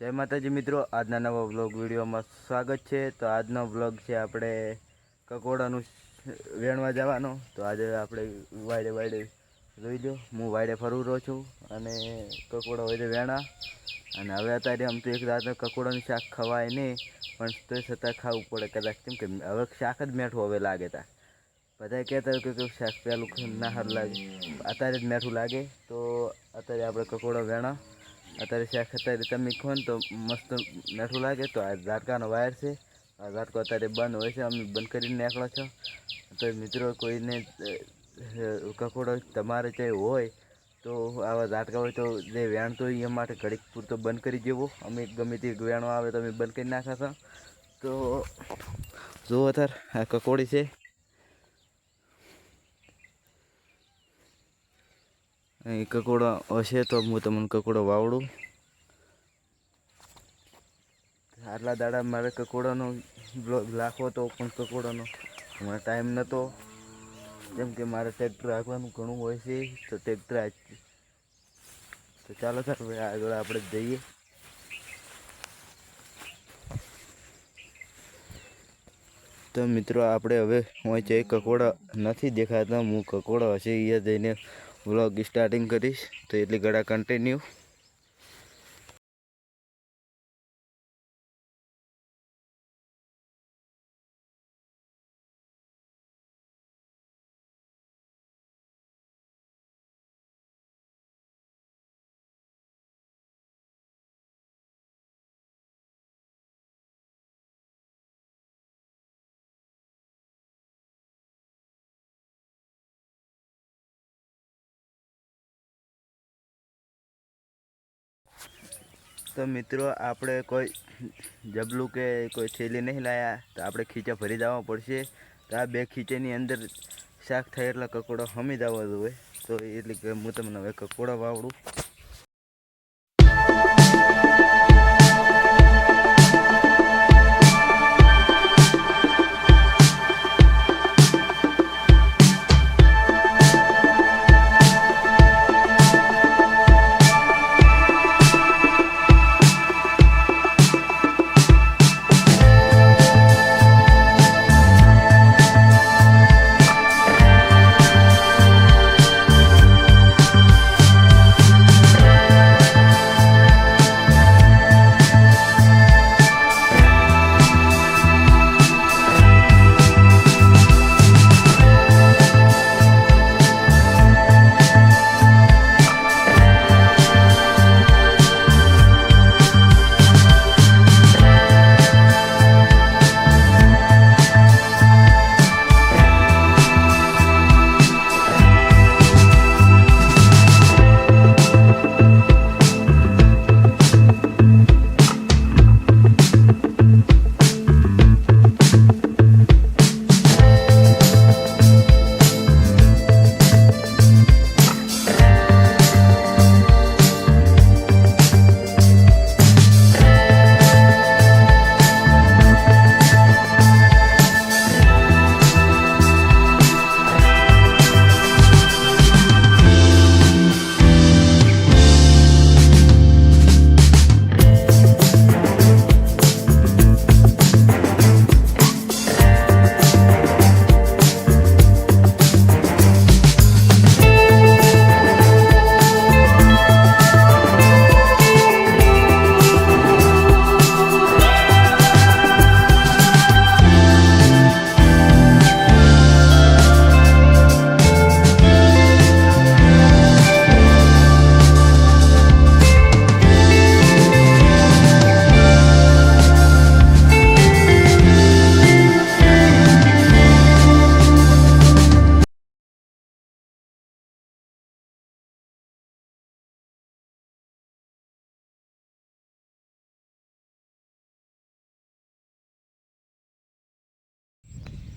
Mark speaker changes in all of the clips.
Speaker 1: જય માતાજી મિત્રો, આજના નવા બ્લોગ વિડીયોમાં સ્વાગત છે. તો આજનો બ્લોગ છે આપણે કકોડાનું વેણવા જવાનો. તો આજે આપણે વાયડે વાયડે જોઈ લો હું વાયડે ફરું રહ્યો છું અને કકોડા હોય વેણા. અને હવે અત્યારે આમ તો એક રાતે કકોડાનું શાક ખવાય નહીં, પણ તો છતાં ખાવું પડે કદાચ. કેમ કે હવે શાક જ મેઠું હવે લાગે તા. બધા કહેતા હોય કે શાક પહેલું ના હાર લાગે. અત્યારે જ મેઠું લાગે. તો અત્યારે આપણે કકોડા, વેણા અત્યારે શાક અત્યારે તમે ખો તો મસ્ત નઠું લાગે. તો આ ઝાટકાનો વાયર છે. આ ઝાટકો અત્યારે બંધ હોય છે. અમે બંધ કરીને નીકળો છો. તો મિત્રો કોઈને કકોડો તમારે જે હોય તો આવા ઝાટકા હોય તો જે વેણતો હોય એ માટે ઘડીક પૂરતો બંધ કરી દેવો. અમે ગમે તે વેણો આવે તો અમે બંધ કરી નાખાશો તો જુઓ અત્યારે આ કકોડી છે. અહીં કકોડા હશે તો હું તમને કકોડો વાવડું. આટલા દાડા મારે કકોડાનો બ્લોગ રાખવો હતો પણ કકોડાનો. મને ટાઈમ નહોતો જેમ કે મારે ટ્રેક્ટર રાખવાનું ઘણું હોય છે, તો ટ્રેક્ટર તો ચાલો સર ભાઈ આગળ આપણે જઈએ. તો મિત્રો, આપણે હવે હું છે કકોડા નથી દેખાતા. હું કકોડા હશે એ જઈને વ્લોગ સ્ટાર્ટિંગ કરીશ. તો એટલી ઘડા કન્ટિન્યુ તો મિત્રો, આપણે કોઈ જબલું કે કોઈ થેલી નહીં લાયા, તો આપણે ખીચા ભરી દેવા પડશે. તો આ બે ખીચાની અંદર શાક થાય એટલે કકોડો હમી દેવા જોઈએ. તો એટલે કે હું તમને હવે કકોડા વાવડું.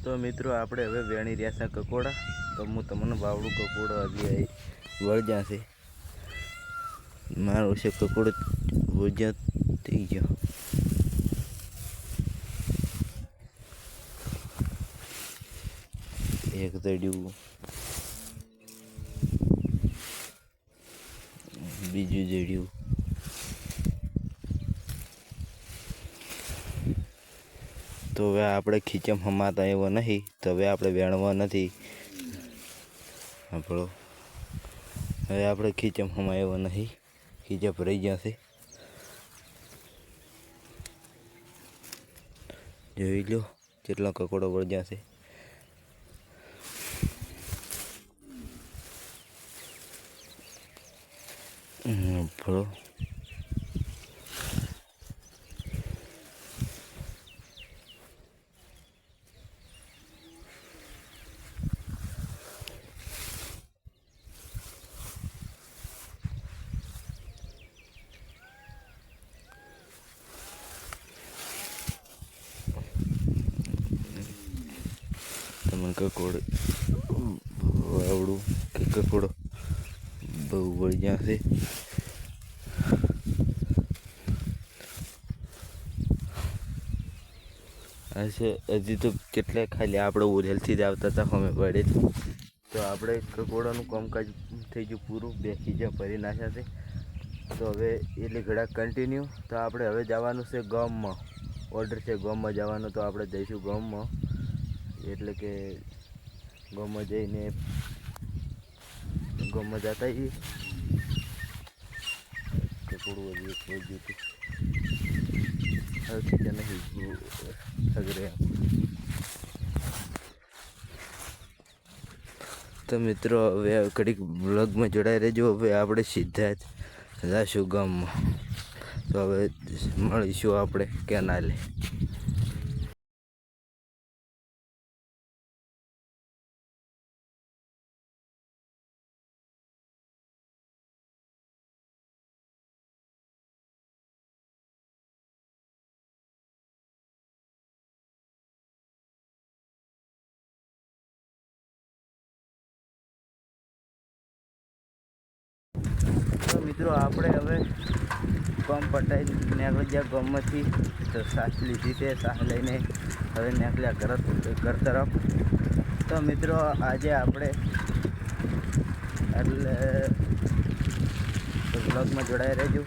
Speaker 1: તો મિત્રો, આપણે હવે વેણી રહ્યા છે કકોડા. તો હું તમને બાવડું કકોડો હજી વળજ્યા છે. મારું છે કકોડો વળજ્યા થઈ ગયો. એક દડ્યું. બીજું દડ્યું. તો હવે આપણે ખીચમ હમાતા એવો નહીં તો હવે આપણે વેણવા નથી. આપણો. હવે આપણે ખીચમ હમા એવો નહીં ખીચપ રહી જશે જોઈ લો કેટલો કકોડો પડી છે. હમ, ભરો તમને કકોડ આવડું કે કકોડો બહુ વળી ગયા છે. આ છે, હજી તો કેટલાય ખાલી આપણે ઓરેલથી જ આવતા હતા અમે પડે તો આપણે કકોડાનું કામકાજ થઈ ગયું પૂરું બે ખીજા ભરી નાખ્યા છે. તો હવે એટલે ઘડા કન્ટિન્યુ તો આપણે હવે જવાનું છે ગામમાં. ઓર્ડર છે ગામમાં જવાનું, તો આપણે જઈશું ગામમાં. એટલે કે ગામમાં જઈને ગામમાં જતા એ થોડું હજી ગયું હતું. હવે ખીચા નહીં સગરે તો મિત્રો, હવે ઘડીક બ્લોગમાં જોડાઈ રહેજો. હવે આપણે સીધા જ જાશું ગામમાં. તો હવે મળીશું આપણે કેનાલે. તો મિત્રો આપણે હવે ગમ પટાઈ નીકળી ગયા ગમમાંથી તો સાસ લીધી છે સાસ લઈને હવે નીકળ્યા ઘર ઘર તરફ. તો મિત્રો આજે આપણે એટલે બ્લોગમાં જોડાઈ રહેજો.